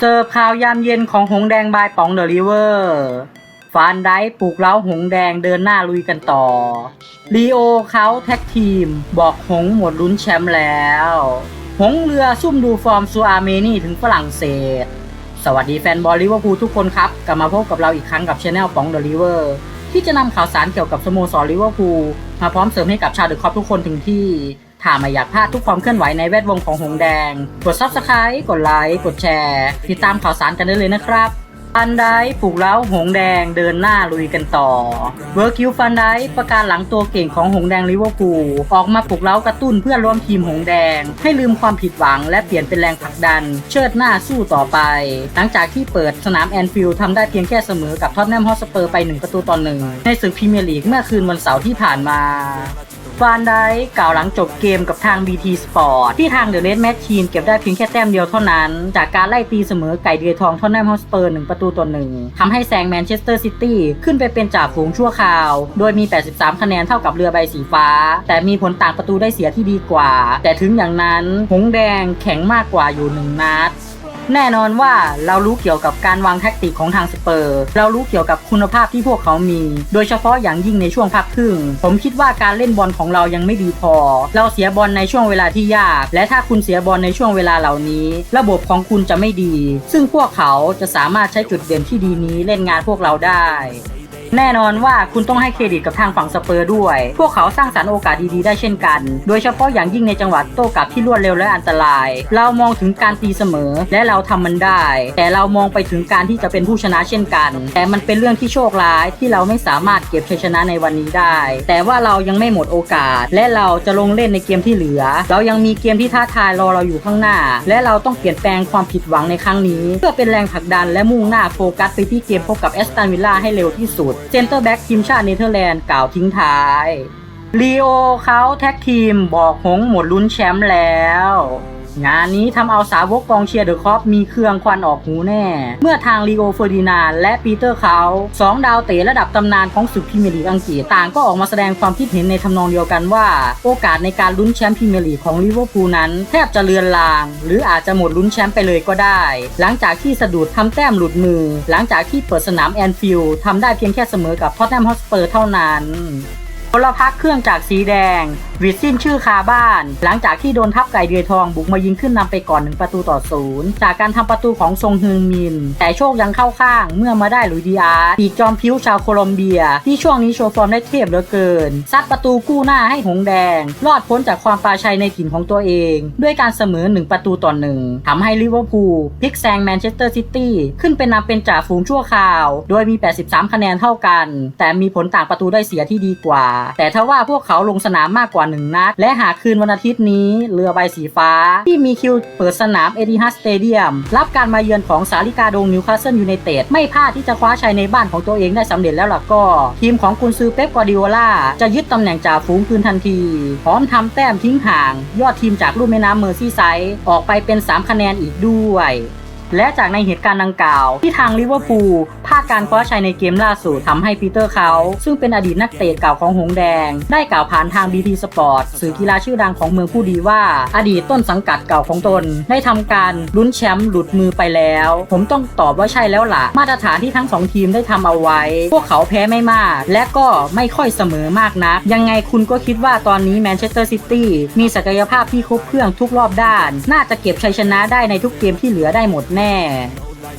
เสิร์ฟข่าวยามเย็นของหงแดงบายป๋องเดอะริเวอร์ฟานไดปลุกเล้าหงแดงเดินหน้าลุยกันต่อลีโอเขาแท็กทีม บอกหงหมดลุ้นแชมป์แล้ว หงเรือซุ่มดูฟอร์มซูอาร์เมนีถึงฝรั่งเศส สวัสดีแฟนบอลลิเวอร์พูลทุกคนครับ กลับมาพบกับเราอีกครั้งกับช anel ป๋องเดอะริเวอร์ที่จะนำข่าวสารเกี่ยวกับสโมสรลิเวอร์พูลมาพร้อมเสริมให้กับชาวเดอะคอปทุกคนถึงที่ ถ้าไม่อยากพลาดทุกความเคลื่อนไหวในแวดวงของหงแดง กด Subscribe กดไลค์กดแชร์ ติดตามข่าวสารกันได้เลยนะครับฟันได้ปลูกเล้าหงแดงเดินหน้าลุยกันต่อเวอร์คิวฟันได้ประกาศหลังตัวเก่งของหงแดงลิเวอร์พูลออกมาปลุกเล้ากระตุ้นเพื่อร่วมทีมหงแดง ให้ลืมความผิดหวังและเปลี่ยนเป็นแรงผลักดัน เชิดหน้าสู้ต่อไป หลังจากที่เปิดสนามแอนฟิลด์ทำได้เพียงแค่เสมอกับท็อตแนมฮอสเปอร์ไป 1 ประตูต่อหนึ่งในศึกพรีเมียร์ลีกเมื่อคืนวันเสาร์ที่ผ่านมา ฟานไดกล่าวหลังจบเกมกับทาง BT Sport ที่ทางเดอะเ d ดแมชชีนเก็บได้เพียงแค่แต้มเดียวเท่านั้น จากการไล่ตีเสมอไก่เดือยทองทอนแนมฮอสเปอร์หนึ่งประตูต่อหนึ่งทำให้แซงแมนเชสเตอร์ซิตี้ขึ้นไปเป็นจ่าฝูงชั่วคราว โดยมี 83 คะแนนเท่ากับเรือใบสีฟ้า แต่มีผลต่างประตูได้เสียที่ดีกว่า แต่ถึงอย่างนั้นหงแดงแข็งมากกว่าอยู่หนึ่งนัด แน่นอนว่าเรารู้เกี่ยวกับการวางแท็กติกของทางสเปอร์ เรารู้เกี่ยวกับคุณภาพที่พวกเขามี โดยเฉพาะอย่างยิ่งในช่วงพักครึ่ง ผมคิดว่าการเล่นบอลของเรายังไม่ดีพอ เราเสียบอลในช่วงเวลาที่ยาก และถ้าคุณเสียบอลในช่วงเวลาเหล่านี้ ระบบของคุณจะไม่ดี ซึ่งพวกเขาจะสามารถใช้จุดเด่นที่ดีนี้เล่นงานพวกเราได้ แน่นอนว่าคุณต้องให้เครดิตกับทางฝั่งสเปอร์ด้วย พวกเขาสร้างสรรค์โอกาสดีๆได้เช่นกัน โดยเฉพาะอย่างยิ่งในจังหวะโต้กลับที่รวดเร็วและอันตราย เรามองถึงการตีเสมอ และเราทำมันได้ แต่เรามองไปถึงการที่จะเป็นผู้ชนะเช่นกัน แต่มันเป็นเรื่องที่โชคร้ายที่เราไม่สามารถเก็บชัยชนะในวันนี้ได้ แต่ว่าเรายังไม่หมดโอกาส และเราจะลงเล่นในเกมที่เหลือ เรายังมีเกมที่ท้าทายรอเราอยู่ข้างหน้า และเราต้องเปลี่ยนแปลงความผิดหวังในครั้งนี้ เพื่อเป็นแรงผลักดันและมุ่งหน้าโฟกัสไปที่เกมพบกับแอสตันวิลล่าให้เร็วที่สุดเซนเตอร์แบ็กทีมชาติเนเธอร์แลนด์กล่าวทิ้งท้ายลีโอเขาแท็กทีมบอกหงหมดลุ้นแชมป์แล้ว งานนี้ทำเอาสาวกกองเชียร์เดอะคอปมีเครื่องควันออกหูแน่ เมื่อทางลีโอเฟอร์ดินานและปีเตอร์เขาสองดาวเตะระดับตำนานของศึกพรีเมียร์ลีกอังกฤษต่างก็ออกมาแสดงความคิดเห็นในทำนองเดียวกันว่า โอกาสในการลุ้นแชมป์พรีเมียร์ลีกของลิเวอร์พูลนั้น แทบจะเลือนลาง หรืออาจจะหมดลุ้นแชมป์ไปเลยก็ได้ หลังจากที่สะดุดทำแต้มหลุดมือ หลังจากที่เปิดสนามแอนฟิลด์ทำได้เพียงแค่เสมอกับท็อตแนมฮอสเปอร์เท่านั้นพลพักเครื่องจากสีแดงวิดสิ้นชื่อคาบ้าน หลังจากที่โดนทับไก่เดือยทองบุกมายิงขึ้นนำไปก่อนหนึ่งประตูต่อศูนย์จากการทำประตูของทรงฮึงมิน แต่โชคยังเข้าข้างเมื่อมาได้ลุยดีอาร์ปีกจอมพิ้วชาวโคลอมเบีย ที่ช่วงนี้โชว์ฟอร์มได้เทพเหลือเกิน ซัดประตูกู้หน้าให้หงแดง รอดพ้นจากความปราชัยในถิ่นของตัวเอง ด้วยการเสมอหนึ่งประตูต่อหนึ่งทำให้ลิเวอร์พูลพลิกแซงแมนเชสเตอร์ซิตี้ขึ้นเป็นนำเป็นจ่าฝูงชั่วคราว โดยมี 83 คะแนนเท่ากัน แต่มีผลต่างประตูได้เสียที่ดีกว่า แต่ถ้าว่าพวกเขาลงสนามมากกว่า1นัด และหากคืนวันอาทิตย์นี้เรือใบสีฟ้า ที่มีคิวเปิดสนามเอดิฮัสสเตเดียมรับการมาเยือนของสาริกาดงนิวคาสเซิลยูไนเต็ดไม่พลาดที่จะคว้าชัยในบ้านของตัวเองได้สำเร็จแล้วล่ะก็ ทีมของกุนซือเป๊ปกวาดิโอลาจะยึดตำแหน่งจ่าฝูงคืนทันที พร้อมทำแต้มทิ้งห่าง ยอดทีมจากลุ่มแม่น้ำเมอร์ซี่ไซด์ออกไปเป็น 3 คะแนนอีกด้วย และจากในเหตุการณ์ดังกล่าว ที่ทางลิเวอร์พูลพลาดการคว้าชัยในเกมล่าสุดทำให้ปีเตอร์เขา ซึ่งเป็นอดีตนักเตะเก่าของหงแดง ได้กล่าวผ่านทาง BT Sport สื่อกีฬาชื่อดังของเมืองผู้ดีว่า อดีตต้นสังกัดเก่าของตน ได้ทำการลุ้นแชมป์หลุดมือไปแล้ว ผมต้องตอบว่าใช่แล้วล่ะ มาตรฐานที่ทั้งสองทีมได้ทำเอาไว้ พวกเขาแพ้ไม่มาก และก็ไม่ค่อยเสมอมากนัก ยังไงคุณก็คิดว่าตอนนี้แมนเชสเตอร์ซิตี้มีศักยภาพที่ครบเครื่องทุกรอบด้าน น่าจะเก็บชัยชนะได้ในทุกเกมที่เหลือได้หมดแน่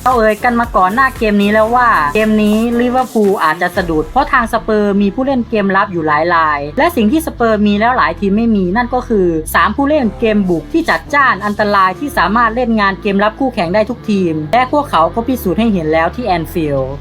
เราเอ่ยกันมาก่อนหน้าเกมนี้แล้วว่า เกมนี้ลิเวอร์พูลอาจจะสะดุด เพราะทางสเปอร์มีผู้เล่นเกมรับอยู่หลายราย และสิ่งที่สเปอร์มีแล้วหลายทีมไม่มี นั่นก็คือ 3 ผู้เล่นเกมบุกที่จัดจ้านอันตรายที่สามารถเล่นงานเกมรับคู่แข่งได้ทุกทีม และพวกเขาก็พิสูจน์ให้เห็นแล้วที่แอนฟิลด์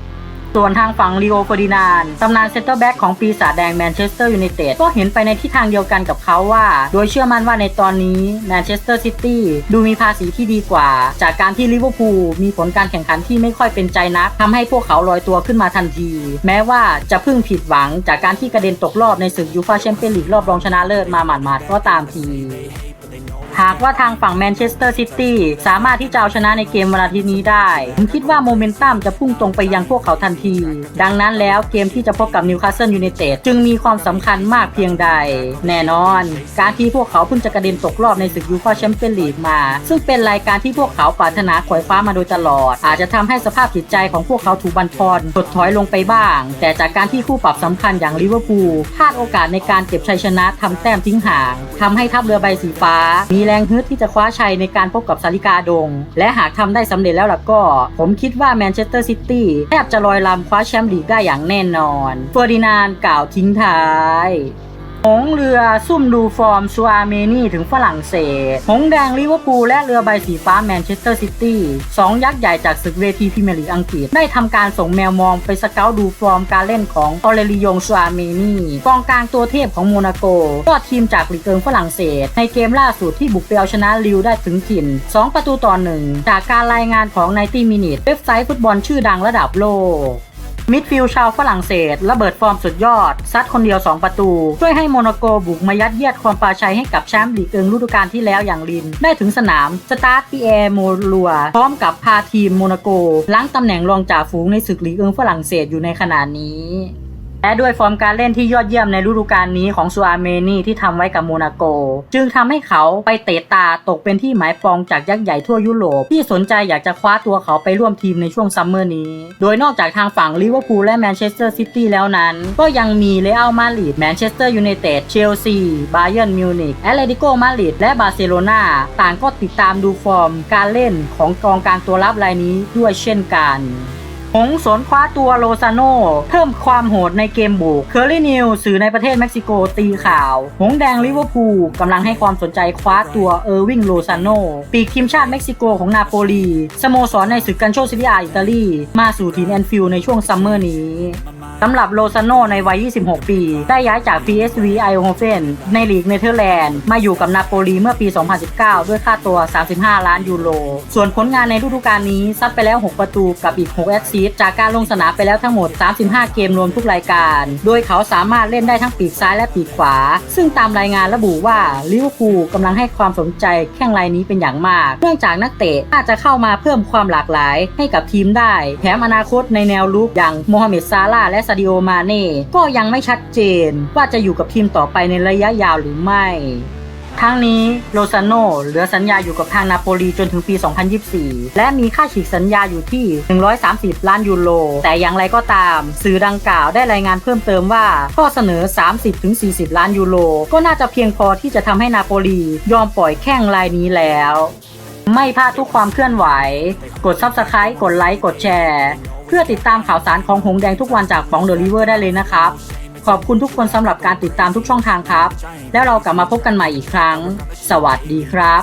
ส่วนทางฝั่งลีโอเฟอร์ดินานตำนานเซนเตอร์แบ็กของปีศาจแดงแมนเชสเตอร์ยูไนเต็ดก็เห็นไปในทิศทางเดียวกันกับเขาว่า โดยเชื่อมั่นว่าในตอนนี้แมนเชสเตอร์ซิตี้ดูมีภาษีที่ดีกว่า จากการที่ลิเวอร์พูลมีผลการแข่งขันที่ไม่ค่อยเป็นใจนักทำให้พวกเขาลอยตัวขึ้นมาทันที แม้ว่าจะเพิ่งผิดหวังจากการที่กระเด็นตกรอบในศึกยูฟ่าแชมเปี้ยนลีกรอบรองชนะเลิศมาหมาดๆก็ตามที หากว่าทางฝั่งแมนเชสเตอร์ซิตี้สามารถที่จะเอาชนะในเกมวันอาทิตย์นี้ได้ ผมคิดว่าโมเมนตัมจะพุ่งตรงไปยังพวกเขาทันที ดังนั้นแล้วเกมที่จะพบกับนิวคาสเซิลยูไนเต็ดจึงมีความสำคัญมากเพียงใด แน่นอน การที่พวกเขาเพิ่งจะกระเด็นตกรอบในศึกยูฟ่าแชมเปี้ยนลีกมา ซึ่งเป็นรายการที่พวกเขาปรารถนาขวายคว้ามาโดยตลอด อาจจะทำให้สภาพจิตใจของพวกเขาถูกบันทอนถดถอยลงไปบ้าง แต่จากการที่คู่ปรับสำคัญอย่างลิเวอร์พูลพลาดโอกาสในการเก็บชัยชนะทำแต้มทิ้งห่างทำให้ทัพเรือใบสีฟ้ามีแรงฮึดที่จะคว้าชัยในการพบกับซาลิกาดง และหากทำได้สำเร็จแล้วล่ะก็ ผมคิดว่าแมนเชสเตอร์ซิตี้แทบจะลอยลำคว้าแชมป์ลีกได้อย่างแน่นอนฟอร์ดินาน์กล่าวทิ้งท้าย งเรือซุ่มดูฟอร์มชัวร์เมนี่ถึงฝรั่งเศส หงแดงลิเวอร์พูลและเรือใบสีฟ้าแมนเชสเตอร์ซิตี้สองยักษ์ใหญ่จากศึกเวทีพรีเมียร์ลีกอังกฤษ ได้ทำการส่งแมวมองไปสเกลดูฟอร์มการเล่นของออเรลิยงชัวร์เมนี่กองกลางตัวเทพของโมนาโกยอดทีมจากลีกเอิงฝรั่งเศส ในเกมล่าสุดที่บุกไปเอาชนะลิวได้ถึงถิ่น 2 ประตูต่อหนึ่งจากการรายงานของ90 Minutes เว็บไซต์ฟุตบอลชื่อดังระดับโลก มิดฟิลด์ชาวฝรั่งเศสระเบิดฟอร์มสุดยอด ซัดคนเดียว 2 ประตู ช่วยให้โมนาโกบุกมายัดเยียดความปราชัยให้กับแชมป์ลีกเอิงฤดูกาลที่แล้วอย่างลิน ได้ถึงสนามสตาร์ทปีแอร์โมลัว พร้อมกับพาทีมโมนาโกล้างตำแหน่งรองจ่าฝูงในศึกลีกเอิงฝรั่งเศสอยู่ในขณะนี้ และด้วยฟอร์มการเล่นที่ยอดเยี่ยมในฤดูกาลนี้ของซูอาร์เมนีที่ทำไว้กับโมนาโก จึงทำให้เขาไปเตะตาตกเป็นที่หมายปองจากยักษ์ใหญ่ทั่วยุโรปที่สนใจอยากจะคว้าตัวเขาไปร่วมทีมในช่วงซัมเมอร์นี้ โดยนอกจากทางฝั่งลิเวอร์พูลและแมนเชสเตอร์ซิตี้แล้วนั้น ก็ยังมีเรอัลมาดริดแมนเชสเตอร์ยูไนเต็ดเชลซีบาเยิร์นมิวนิกแอตเลติโกมาดริดและบาร์เซโลนาต่างก็ติดตามดูฟอร์มการเล่นของกองกลางตัวรับรายนี้ด้วยเช่นกัน หงสนคว้าตัวโลซาโนเพิ่มความโหดในเกมบุกเคอร์รี่นิวสื่อในประเทศเม็กซิโกตีข่าว หงแดงลิเวอร์พูลกำลังให้ความสนใจคว้าตัวเออร์วิงโลซาโนปีกทีมชาติเม็กซิโกของนาโปลีสโมสรในศึกกันโชซิลิอาอิตาลี มาสู่ทีมแอนฟิลด์ในช่วงซัมเมอร์นี้ สำหรับโลซาโนในวัย 26 ปี ได้ย้ายจาก PSV i o h o f e n ในลีกเนเธอร์แลนด์ มาอยู่กับนาโปลีเมื่อปี 2019 ด้วยค่าตัว 35 ล้านยูโร ส่วนผลงานในฤดูกาลนี้ ซัดไปแล้ว 6 ประตูกับอีก 6 แอสซิสต์จากการลงสนามไปแล้วทั้งหมด 35 เกมรวมทุกรายการ โดยเขาสามารถเล่นได้ทั้งปีกซ้ายและปีกขวา ซึ่งตามรายงานระบุว่าลิเวอร์พูลกำลังให้ความสนใจแข้งรายนี้เป็นอย่างมาก เนื่องจากนักเตะอาจจะเข้ามาเพิ่มความหลากหลายให้กับทีมได้ แถมอนาคตในแนวลุกอย่างโมฮัมเหม็ดซาลาและซาดิโอมาเน่ก็ยังไม่ชัดเจนว่าจะอยู่กับทีมต่อไปในระยะยาวหรือไม่ทั้งนี้โลซาโนเหลือสัญญาอยู่กับทางนาโปลีจนถึงปี 2024 และมีค่าฉีกสัญญาอยู่ที่ 130 ล้านยูโร แต่อย่างไรก็ตาม สื่อดังกล่าวได้รายงานเพิ่มเติมว่า ข้อเสนอ 30-40 ล้านยูโร ก็น่าจะเพียงพอที่จะทำให้นาโปลียอมปล่อยแข้งรายนี้แล้ว ไม่พลาดทุกความเคลื่อนไหว กด Subscribe กดไลค์กดแชร์ เพื่อติดตามข่าวสารของหงแดงทุกวันจากป๋องเดอะริเวอร์ได้เลยนะครับ ขอบคุณทุกคนสำหรับการติดตามทุกช่องทางครับ แล้วเรากลับมาพบกันใหม่อีกครั้ง สวัสดีครับ